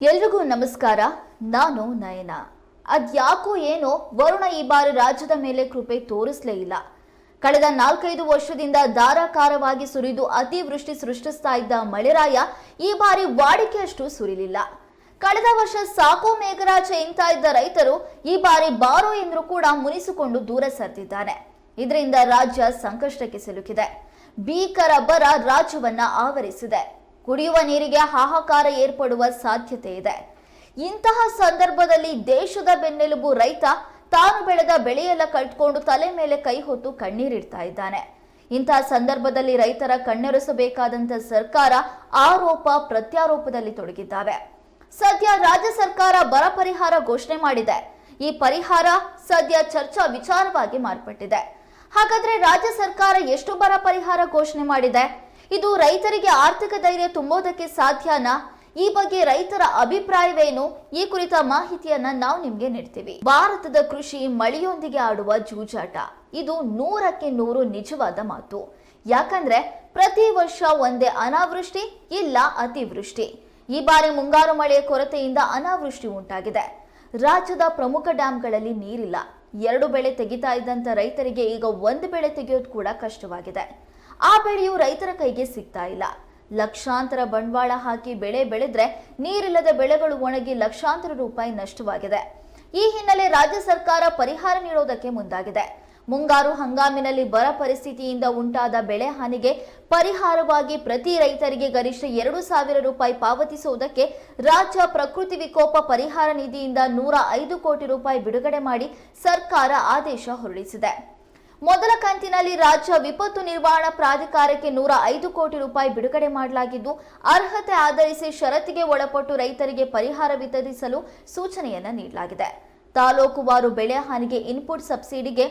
ಎಲ್ರಿಗೂ ನಮಸ್ಕಾರ. ನಾನು ನಯನ. ಅದ್ಯಾಕೋ ಏನೋ ವರುಣ ಈ ಬಾರಿ ರಾಜ್ಯದ ಮೇಲೆ ಕೃಪೆ ತೋರಿಸಲೇ ಇಲ್ಲ. ಕಳೆದ ನಾಲ್ಕೈದು ವರ್ಷದಿಂದ ಧಾರಾಕಾರವಾಗಿ ಸುರಿದು ಅತಿವೃಷ್ಟಿ ಸೃಷ್ಟಿಸ್ತಾ ಇದ್ದ ಮಳೆರಾಯ ಈ ಬಾರಿ ವಾಡಿಕೆಯಷ್ಟು ಸುರಿಲಿಲ್ಲ. ಕಳೆದ ವರ್ಷ ಸಾಕು ಮೇಘರಾಜ ಇಂತ ಇದ್ದ ರೈತರು ಈ ಬಾರಿ ಬಾರೋ ಎಂದ್ರೂ ಕೂಡ ಮುನಿಸಿಕೊಂಡು ದೂರ ಸರಿದಿದ್ದಾನೆ. ಇದರಿಂದ ರಾಜ್ಯ ಸಂಕಷ್ಟಕ್ಕೆ ಸಿಲುಕಿದೆ. ಭೀಕರ ಬರ ರಾಜ್ಯವನ್ನ ಆವರಿಸಿದೆ. ಕುಡಿಯುವ ನೀರಿಗೆ ಹಾಹಾಕಾರ ಏರ್ಪಡುವ ಸಾಧ್ಯತೆ ಇದೆ. ಇಂತಹ ಸಂದರ್ಭದಲ್ಲಿ ದೇಶದ ಬೆನ್ನೆಲುಬು ರೈತ ತಾನು ಬೆಳೆದ ಬೆಳೆಯೆಲ್ಲ ಕಟ್ಕೊಂಡು ತಲೆ ಮೇಲೆ ಕೈ ಹೊತ್ತು ಕಣ್ಣೀರಿಡ್ತಾ ಇದ್ದಾನೆ. ಇಂತಹ ಸಂದರ್ಭದಲ್ಲಿ ರೈತರ ಕಣ್ಣೆರೆಸಬೇಕಾದಂಥ ಸರ್ಕಾರ ಆರೋಪ ಪ್ರತ್ಯಾರೋಪದಲ್ಲಿ ತೊಡಗಿದ್ದಾವೆ. ಸದ್ಯ ರಾಜ್ಯ ಸರ್ಕಾರ ಬರ ಪರಿಹಾರ ಘೋಷಣೆ ಮಾಡಿದೆ. ಈ ಪರಿಹಾರ ಸದ್ಯ ಚರ್ಚಾ ವಿಚಾರವಾಗಿ ಮಾರ್ಪಟ್ಟಿದೆ. ಹಾಗಾದ್ರೆ ರಾಜ್ಯ ಸರ್ಕಾರ ಎಷ್ಟು ಬರ ಪರಿಹಾರ ಘೋಷಣೆ ಮಾಡಿದೆ? ಇದು ರೈತರಿಗೆ ಆರ್ಥಿಕ ಧೈರ್ಯ ತುಂಬೋದಕ್ಕೆ ಸಾಧ್ಯನಾ? ಈ ಬಗ್ಗೆ ರೈತರ ಅಭಿಪ್ರಾಯವೇನು? ಈ ಕುರಿತ ಮಾಹಿತಿಯನ್ನ ನಾವು ನಿಮ್ಗೆ ನೀಡ್ತೀವಿ. ಭಾರತದ ಕೃಷಿ ಮಳೆಯೊಂದಿಗೆ ಆಡುವ ಜೂಜಾಟ. ಇದು ನೂರಕ್ಕೆ ನೂರು ನಿಜವಾದ ಮಾತು. ಯಾಕಂದ್ರೆ ಪ್ರತಿ ವರ್ಷ ಒಂದೇ ಅನಾವೃಷ್ಟಿ, ಇಲ್ಲ ಅತಿವೃಷ್ಟಿ. ಈ ಬಾರಿ ಮುಂಗಾರು ಮಳೆಯ ಕೊರತೆಯಿಂದ ಅನಾವೃಷ್ಟಿ ಉಂಟಾಗಿದೆ. ರಾಜ್ಯದ ಪ್ರಮುಖ ಡ್ಯಾಂಗಳಲ್ಲಿ ನೀರಿಲ್ಲ. ಎರಡು ಬೆಳೆ ತೆಗಿತಾ ಇದ್ದಂತ ರೈತರಿಗೆ ಈಗ ಒಂದು ಬೆಳೆ ತೆಗೆಯೋದು ಕೂಡ ಕಷ್ಟವಾಗಿದೆ. ಆ ಬೆಳೆಯು ರೈತರ ಕೈಗೆ ಸಿಗ್ತಾ ಇಲ್ಲ. ಲಕ್ಷಾಂತರ ಬಂಡವಾಳ ಹಾಕಿ ಬೆಳೆ ಬೆಳೆದ್ರೆ ನೀರಿಲ್ಲದ ಬೆಳೆಗಳು ಒಣಗಿ ಲಕ್ಷಾಂತರ ರೂಪಾಯಿ ನಷ್ಟವಾಗಿದೆ. ಈ ಹಿನ್ನೆಲೆ ರಾಜ್ಯ ಸರ್ಕಾರ ಪರಿಹಾರ ನೀಡೋದಕ್ಕೆ ಮುಂದಾಗಿದೆ. ಮುಂಗಾರು ಹಂಗಾಮಿನಲ್ಲಿ ಬರ ಪರಿಸ್ಥಿತಿಯಿಂದ ಉಂಟಾದ ಬೆಳೆ ಹಾನಿಗೆ ಪರಿಹಾರವಾಗಿ ಪ್ರತಿ ರೈತರಿಗೆ ಗರಿಷ್ಠ ಎರಡು ಸಾವಿರ ರೂಪಾಯಿ ಪಾವತಿಸುವುದಕ್ಕೆ ರಾಜ್ಯ ಪ್ರಕೃತಿ ವಿಕೋಪ ಪರಿಹಾರ ನಿಧಿಯಿಂದ ನೂರ ಐದು ಕೋಟಿ ರೂಪಾಯಿ ಬಿಡುಗಡೆ ಮಾಡಿ ಸರ್ಕಾರ ಆದೇಶ ಹೊರಡಿಸಿದೆ. ಮೊದಲ ಕಂತಿನಲ್ಲಿ ರಾಜ್ಯ ವಿಪತ್ತು ನಿರ್ವಹಣಾ ಪ್ರಾಧಿಕಾರಕ್ಕೆ ನೂರ ಐದು ಕೋಟಿ ರೂಪಾಯಿ ಬಿಡುಗಡೆ ಮಾಡಲಾಗಿದ್ದು, ಅರ್ಹತೆ ಆಧರಿಸಿ ಷರತ್ತಿಗೆ ಒಳಪಟ್ಟು ರೈತರಿಗೆ ಪರಿಹಾರ ವಿತರಿಸಲು ಸೂಚನೆಯನ್ನು ನೀಡಲಾಗಿದೆ. ತಾಲೂಕುವಾರು ಬೆಳೆ ಹಾನಿಗೆ ಇನ್ಪುಟ್ ಸಬ್ಸಿಡಿಗೆ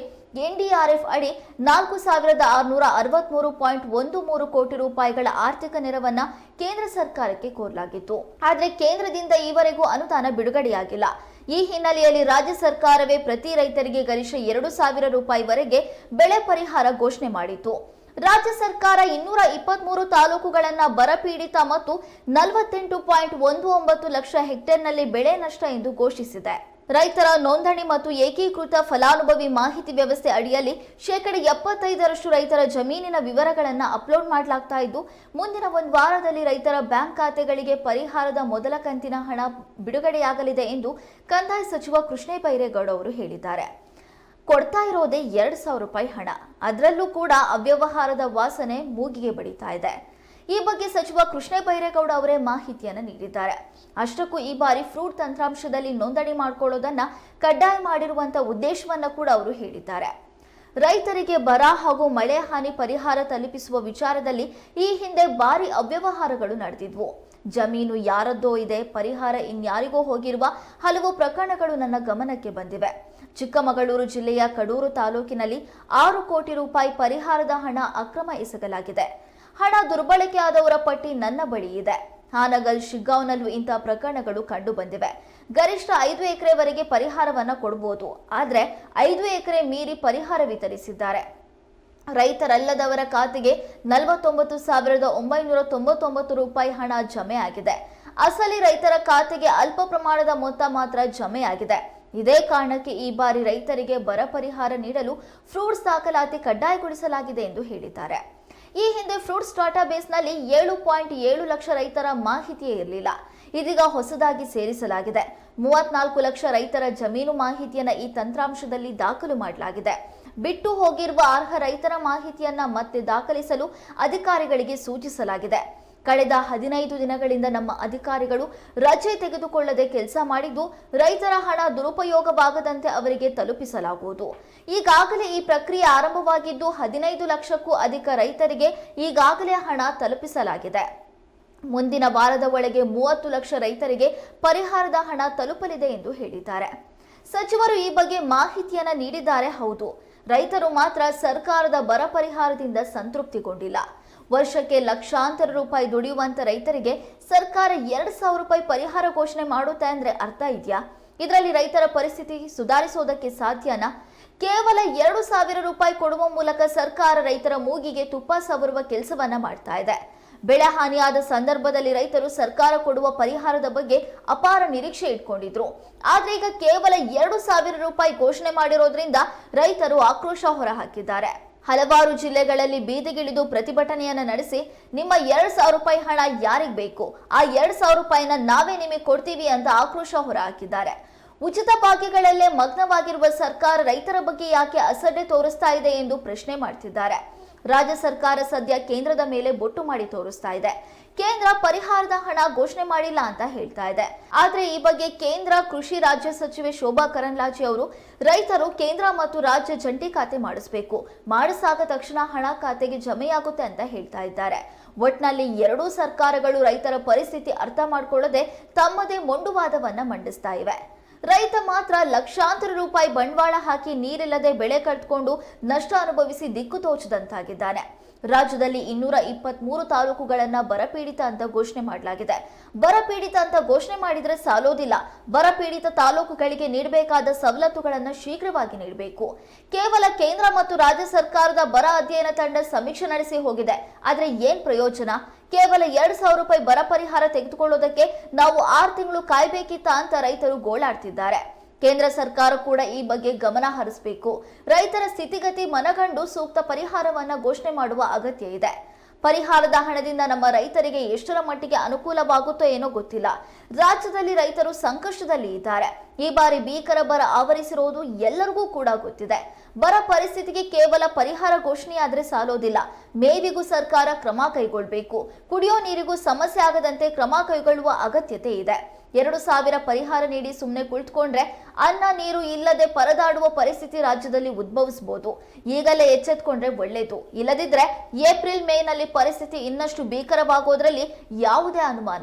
ಎನ್ಡಿಆರ್ಎಫ್ ಅಡಿ ನಾಲ್ಕು ಸಾವಿರದ ಆರುನೂರ ಅರವತ್ಮೂರು ಪಾಯಿಂಟ್ ಒಂದು ಮೂರು ಕೋಟಿ ರೂಪಾಯಿಗಳ ಆರ್ಥಿಕ ನೆರವನ್ನ ಕೇಂದ್ರ ಸರ್ಕಾರಕ್ಕೆ ಕೋರಲಾಗಿತ್ತು. ಆದರೆ ಕೇಂದ್ರದಿಂದ ಈವರೆಗೂ ಅನುದಾನ ಬಿಡುಗಡೆಯಾಗಿಲ್ಲ. ಈ ಹಿನ್ನೆಲೆಯಲ್ಲಿ ರಾಜ್ಯ ಸರ್ಕಾರವೇ ಪ್ರತಿ ರೈತರಿಗೆ ಗರಿಷ್ಠ ಎರಡು ಸಾವಿರ ರೂಪಾಯಿವರೆಗೆ ಬೆಳೆ ಪರಿಹಾರ ಘೋಷಣೆ ಮಾಡಿತು ರಾಜ್ಯ ಸರ್ಕಾರ ಇನ್ನೂರ ಇಪ್ಪತ್ಮೂರು ತಾಲೂಕುಗಳನ್ನು ಬರಪೀಡಿತ ಮತ್ತು ನಲವತ್ತೆಂಟು ಪಾಯಿಂಟ್ ಒಂದು ಒಂಬತ್ತು ಲಕ್ಷ ಹೆಕ್ಟೇರ್ನಲ್ಲಿ ಬೆಳೆ ನಷ್ಟ ಎಂದು ಘೋಷಿಸಿದೆ. ರೈತರ ನೋಂದಣಿ ಮತ್ತು ಏಕೀಕೃತ ಫಲಾನುಭವಿ ಮಾಹಿತಿ ವ್ಯವಸ್ಥೆ ಅಡಿಯಲ್ಲಿ ಶೇಕಡ ಎಪ್ಪತ್ತೈದರಷ್ಟು ರೈತರ ಜಮೀನಿನ ವಿವರಗಳನ್ನು ಅಪ್ಲೋಡ್ ಮಾಡಲಾಗ್ತಾ ಇದ್ದು, ಮುಂದಿನ ಒಂದು ವಾರದಲ್ಲಿ ರೈತರ ಬ್ಯಾಂಕ್ ಖಾತೆಗಳಿಗೆ ಪರಿಹಾರದ ಮೊದಲ ಕಂತಿನ ಹಣ ಬಿಡುಗಡೆಯಾಗಲಿದೆ ಎಂದು ಕಂದಾಯ ಸಚಿವ ಕೃಷ್ಣ ಬೈರೇಗೌಡ ಅವರು ಹೇಳಿದ್ದಾರೆ. ಕೊಡ್ತಾ ಇರೋದೇ ಎರಡು ಸಾವಿರ ರೂಪಾಯಿ ಹಣ. ಅದರಲ್ಲೂ ಕೂಡ ಅವ್ಯವಹಾರದ ವಾಸನೆ ಮೂಗಿಗೆ ಬಡಿತಾ ಇದೆ. ಈ ಬಗ್ಗೆ ಸಚಿವ ಕೃಷ್ಣ ಬೈರೇಗೌಡ ಅವರೇ ಮಾಹಿತಿಯನ್ನು ನೀಡಿದ್ದಾರೆ. ಅಷ್ಟಕ್ಕೂ ಈ ಬಾರಿ ಫ್ರೂಟ್ ತಂತ್ರಾಂಶದಲ್ಲಿ ನೋಂದಣಿ ಮಾಡಿಕೊಳ್ಳೋದನ್ನ ಕಡ್ಡಾಯ ಮಾಡಿರುವಂತ ಉದ್ದೇಶವನ್ನ ಕೂಡ ಅವರು ಹೇಳಿದ್ದಾರೆ. ರೈತರಿಗೆ ಬರ ಹಾಗೂ ಮಳೆ ಹಾನಿ ಪರಿಹಾರ ತಲುಪಿಸುವ ವಿಚಾರದಲ್ಲಿ ಈ ಹಿಂದೆ ಭಾರಿ ಅವ್ಯವಹಾರಗಳು ನಡೆದಿದ್ವು. ಜಮೀನು ಯಾರದ್ದೋ ಇದೆ, ಪರಿಹಾರ ಇನ್ಯಾರಿಗೋ ಹೋಗಿರುವ ಹಲವು ಪ್ರಕರಣಗಳು ನನ್ನ ಗಮನಕ್ಕೆ ಬಂದಿವೆ. ಚಿಕ್ಕಮಗಳೂರು ಜಿಲ್ಲೆಯ ಕಡೂರು ತಾಲೂಕಿನಲ್ಲಿ ಆರು ಕೋಟಿ ರೂಪಾಯಿ ಪರಿಹಾರದ ಹಣ ಅಕ್ರಮ ಎಸಗಲಾಗಿದೆ. ಹಣ ದುರ್ಬಳಕೆ ಆದವರ ಪಟ್ಟಿ ನನ್ನ ಬಳಿ ಇದೆ. ಹಾನಗಲ್ ಶಿಗ್ಗಾಂವ್ನಲ್ಲೂ ಇಂತಹ ಪ್ರಕರಣಗಳು ಕಂಡು ಬಂದಿವೆ ಗರಿಷ್ಠ ಐದು ಎಕರೆವರೆಗೆ ಪರಿಹಾರವನ್ನ ಕೊಡಬಹುದು ಆದರೆ ಐದು ಎಕರೆ ಮೀರಿ ಪರಿಹಾರ ವಿತರಿಸಿದ್ದಾರೆ. ರೈತರಲ್ಲದವರ ಖಾತೆಗೆ ನಲವತ್ತೊಂಬತ್ತು ಸಾವಿರದ ಒಂಬೈನೂರ ತೊಂಬತ್ತೊಂಬತ್ತು ರೂಪಾಯಿ ಹಣ ಜಮೆ ಆಗಿದೆ. ಅಸಲಿ ರೈತರ ಖಾತೆಗೆ ಅಲ್ಪ ಪ್ರಮಾಣದ ಮೊತ್ತ ಮಾತ್ರ ಜಮೆ ಆಗಿದೆ. ಇದೇ ಕಾರಣಕ್ಕೆ ಈ ಬಾರಿ ರೈತರಿಗೆ ಬರ ಪರಿಹಾರ ನೀಡಲು ಫ್ರೂಟ್ಸ್ ದಾಖಲಾತಿ ಕಡ್ಡಾಯಗೊಳಿಸಲಾಗಿದೆ ಎಂದು ಹೇಳಿದ್ದಾರೆ. ಈ ಹಿಂದೆ ಫ್ರೂಟ್ಸ್ ಡಾಟಾಬೇಸ್ನಲ್ಲಿ ಏಳು ಪಾಯಿಂಟ್ ಏಳು ಲಕ್ಷ ರೈತರ ಮಾಹಿತಿಯೇ ಇರಲಿಲ್ಲ. ಇದೀಗ ಹೊಸದಾಗಿ ಸೇರಿಸಲಾಗಿದೆ. ಮೂವತ್ನಾಲ್ಕು ಲಕ್ಷ ರೈತರ ಜಮೀನು ಮಾಹಿತಿಯನ್ನು ಈ ತಂತ್ರಾಂಶದಲ್ಲಿ ದಾಖಲು ಮಾಡಲಾಗಿದೆ. ಬಿಟ್ಟು ಹೋಗಿರುವ ಅರ್ಹ ರೈತರ ಮಾಹಿತಿಯನ್ನ ಮತ್ತೆ ದಾಖಲಿಸಲು ಅಧಿಕಾರಿಗಳಿಗೆ ಸೂಚಿಸಲಾಗಿದೆ. ಕಳೆದ ಹದಿನೈದು ದಿನಗಳಿಂದ ನಮ್ಮ ಅಧಿಕಾರಿಗಳು ರಜೆ ತೆಗೆದುಕೊಳ್ಳದೆ ಕೆಲಸ ಮಾಡಿದ್ದು ರೈತರ ಹಣ ದುರುಪಯೋಗವಾಗದಂತೆ ಅವರಿಗೆ ತಲುಪಿಸಲಾಗುವುದು. ಈಗಾಗಲೇ ಈ ಪ್ರಕ್ರಿಯೆ ಆರಂಭವಾಗಿದ್ದು ಹದಿನೈದು ಲಕ್ಷಕ್ಕೂ ಅಧಿಕ ರೈತರಿಗೆ ಈಗಾಗಲೇ ಹಣ ತಲುಪಿಸಲಾಗಿದೆ. ಮುಂದಿನ ವಾರದ ಒಳಗೆ ಮೂವತ್ತು ಲಕ್ಷ ರೈತರಿಗೆ ಪರಿಹಾರದ ಹಣ ತಲುಪಲಿದೆ ಎಂದು ಹೇಳಿದ್ದಾರೆ. ಸಚಿವರು ಈ ಬಗ್ಗೆ ಮಾಹಿತಿಯನ್ನ ನೀಡಿದ್ದಾರೆ, ಹೌದು. ರೈತರು ಮಾತ್ರ ಸರ್ಕಾರದ ಬರ ಪರಿಹಾರದಿಂದ ಸಂತೃಪ್ತಿಗೊಂಡಿಲ್ಲ. ವರ್ಷಕ್ಕೆ ಲಕ್ಷಾಂತರ ರೂಪಾಯಿ ದುಡಿಯುವಂತ ರೈತರಿಗೆ ಸರ್ಕಾರ ಎರಡ್ ಸಾವಿರ ರೂಪಾಯಿ ಪರಿಹಾರ ಘೋಷಣೆ ಮಾಡುತ್ತೆ ಅಂದ್ರೆ ಅರ್ಥ ಇದೆಯಾ? ಇದರಲ್ಲಿ ರೈತರ ಪರಿಸ್ಥಿತಿ ಸುಧಾರಿಸೋದಕ್ಕೆ ಸಾಧ್ಯನಾ? ಕೇವಲ ಎರಡು ಸಾವಿರ ರೂಪಾಯಿ ಕೊಡುವ ಮೂಲಕ ಸರ್ಕಾರ ರೈತರ ಮೂಗಿಗೆ ತುಪ್ಪ ಸವರುವ ಕೆಲಸವನ್ನ ಮಾಡ್ತಾ ಇದೆ. ಬೆಳೆ ಹಾನಿಯಾದ ಸಂದರ್ಭದಲ್ಲಿ ರೈತರು ಸರ್ಕಾರ ಕೊಡುವ ಪರಿಹಾರದ ಬಗ್ಗೆ ಅಪಾರ ನಿರೀಕ್ಷೆ ಇಟ್ಕೊಂಡಿದ್ರು. ಆದ್ರೆ ಈಗ ಕೇವಲ ಎರಡು ಸಾವಿರ ರೂಪಾಯಿ ಘೋಷಣೆ ಮಾಡಿರೋದ್ರಿಂದ ರೈತರು ಆಕ್ರೋಶ ಹೊರಹಾಕಿದ್ದಾರೆ. ಹಲವಾರು ಜಿಲ್ಲೆಗಳಲ್ಲಿ ಬೀದಿಗಿಳಿದು ಪ್ರತಿಭಟನೆಯನ್ನು ನಡೆಸಿ ನಿಮ್ಮ ಎರಡ್ ಸಾವಿರ ರೂಪಾಯಿ ಹಣ ಯಾರಿಗೆ ಬೇಕು? ಆ ಎರಡು ಸಾವಿರ ರೂಪಾಯಿನ ನಾವೇ ನಿಮಗೆ ಕೊಡ್ತೀವಿ ಅಂತ ಆಕ್ರೋಶ ಹೊರಹಾಕಿದ್ದಾರೆ. ಉಚಿತ ಭಾಗ್ಯಗಳಲ್ಲೇ ಮಗ್ನವಾಗಿರುವ ಸರ್ಕಾರ ರೈತರ ಬಗ್ಗೆ ಯಾಕೆ ಅಸಡ್ಡೆ ತೋರಿಸ್ತಾ ಇದೆ ಎಂದು ಪ್ರಶ್ನೆ ಮಾಡ್ತಿದ್ದಾರೆ. ರಾಜ್ಯ ಸರ್ಕಾರ ಸದ್ಯ ಕೇಂದ್ರದ ಮೇಲೆ ಬೊಟ್ಟು ಮಾಡಿ ತೋರಿಸ್ತಾ ಇದೆ. ಕೇಂದ್ರ ಪರಿಹಾರದ ಹಣ ಘೋಷಣೆ ಮಾಡಿಲ್ಲ ಅಂತ ಹೇಳ್ತಾ ಇದೆ. ಆದ್ರೆ ಈ ಬಗ್ಗೆ ಕೇಂದ್ರ ಕೃಷಿ ರಾಜ್ಯ ಸಚಿವೆ ಶೋಭಾ ಕರಂದ್ಲಾಜೆ ಅವರು ರೈತರು ಕೇಂದ್ರ ಮತ್ತು ರಾಜ್ಯ ಜಂಟಿ ಖಾತೆ ಮಾಡಿಸಬೇಕು. ಮಾಡಿಸಾದ ತಕ್ಷಣ ಹಣ ಖಾತೆಗೆ ಜಮೆಯಾಗುತ್ತೆ ಅಂತ ಹೇಳ್ತಾ ಇದ್ದಾರೆ. ಒಟ್ನಲ್ಲಿ ಎರಡೂ ಸರ್ಕಾರಗಳು ರೈತರ ಪರಿಸ್ಥಿತಿ ಅರ್ಥ ಮಾಡಿಕೊಳ್ಳದೆ ತಮ್ಮದೇ ಮೊಂಡುವಾದವನ್ನ ಮಂಡಿಸ್ತಾ ಇವೆ. ರೈತ ಮಾತ್ರ ಲಕ್ಷಾಂತರ ರೂಪಾಯಿ ಬಂಡವಾಳ ಹಾಕಿ ನೀರಿಲ್ಲದೆ ಬೆಳೆ ಕಟ್ಕೊಂಡು ನಷ್ಟ ಅನುಭವಿಸಿ ದಿಕ್ಕು ತೋಚದಂತಾಗಿದ್ದಾನೆ. ರಾಜ್ಯದಲ್ಲಿ ಇನ್ನೂರ ಇಪ್ಪತ್ತ್ ಮೂರು ತಾಲೂಕುಗಳನ್ನ ಬರಪೀಡಿತ ಅಂತ ಘೋಷಣೆ ಮಾಡಲಾಗಿದೆ. ಬರಪೀಡಿತ ಅಂತ ಘೋಷಣೆ ಮಾಡಿದ್ರೆ ಸಾಲೋದಿಲ್ಲ. ಬರಪೀಡಿತ ತಾಲೂಕುಗಳಿಗೆ ನೀಡಬೇಕಾದ ಸವಲತ್ತುಗಳನ್ನು ಶೀಘ್ರವಾಗಿ ನೀಡಬೇಕು. ಕೇವಲ ಕೇಂದ್ರ ಮತ್ತು ರಾಜ್ಯ ಸರ್ಕಾರದ ಬರ ಅಧ್ಯಯನ ತಂಡ ಸಮೀಕ್ಷೆ ನಡೆಸಿ ಹೋಗಿದೆ. ಆದರೆ ಏನ್ ಪ್ರಯೋಜನ? ಕೇವಲ ಎರಡ್ ಸಾವಿರ ರೂಪಾಯಿ ಬರ ಪರಿಹಾರ ತೆಗೆದುಕೊಳ್ಳೋದಕ್ಕೆ ನಾವು ಆರು ತಿಂಗಳು ಕಾಯ್ಬೇಕಿತ್ತ ಅಂತ ರೈತರು ಗೋಳಾಡ್ತಿದ್ದಾರೆ. ಕೇಂದ್ರ ಸರ್ಕಾರ ಕೂಡ ಈ ಬಗ್ಗೆ ಗಮನ ಹರಿಸಬೇಕು. ರೈತರ ಸ್ಥಿತಿಗತಿ ಮನಗಂಡು ಸೂಕ್ತ ಪರಿಹಾರವನ್ನ ಘೋಷಣೆ ಮಾಡುವ ಅಗತ್ಯ ಇದೆ. ಪರಿಹಾರದ ಹಣದಿಂದ ನಮ್ಮ ರೈತರಿಗೆ ಎಷ್ಟರ ಮಟ್ಟಿಗೆ ಅನುಕೂಲವಾಗುತ್ತೋ ಏನೋ ಗೊತ್ತಿಲ್ಲ. ರಾಜ್ಯದಲ್ಲಿ ರೈತರು ಸಂಕಷ್ಟದಲ್ಲಿ ಇದ್ದಾರೆ. ಈ ಬಾರಿ ಭೀಕರ ಬರ ಆವರಿಸಿರುವುದು ಎಲ್ಲರಿಗೂ ಕೂಡ ಗೊತ್ತಿದೆ. ಬರ ಪರಿಸ್ಥಿತಿಗೆ ಕೇವಲ ಪರಿಹಾರ ಘೋಷಣೆಯಾದರೆ ಸಾಲೋದಿಲ್ಲ. ಮೇವಿಗೂ ಸರ್ಕಾರ ಕ್ರಮ ಕೈಗೊಳ್ಳಬೇಕು ಕುಡಿಯೋ ನೀರಿಗೂ ಸಮಸ್ಯೆ ಆಗದಂತೆ ಕ್ರಮ ಕೈಗೊಳ್ಳುವ ಅಗತ್ಯತೆ ಇದೆ. ಎರಡು ಸಾವಿರ ಪರಿಹಾರ ನೀಡಿ ಸುಮ್ಮನೆ ಕುಳಿತುಕೊಂಡ್ರೆ ಅನ್ನ, ನೀರು ಇಲ್ಲದೆ ಪರದಾಡುವ ಪರಿಸ್ಥಿತಿ ರಾಜ್ಯದಲ್ಲಿ ಉದ್ಭವಿಸಬಹುದು ಈಗಲೇ ಎಚ್ಚೆತ್ಕೊಂಡ್ರೆ ಒಳ್ಳೇದು. ಇಲ್ಲದಿದ್ರೆ ಏಪ್ರಿಲ್ ಮೇನಲ್ಲಿ ಪರಿಸ್ಥಿತಿ ಇನ್ನಷ್ಟು ಭೀಕರವಾಗೋದ್ರಲ್ಲಿ ಯಾವುದೇ ಅನುಮಾನ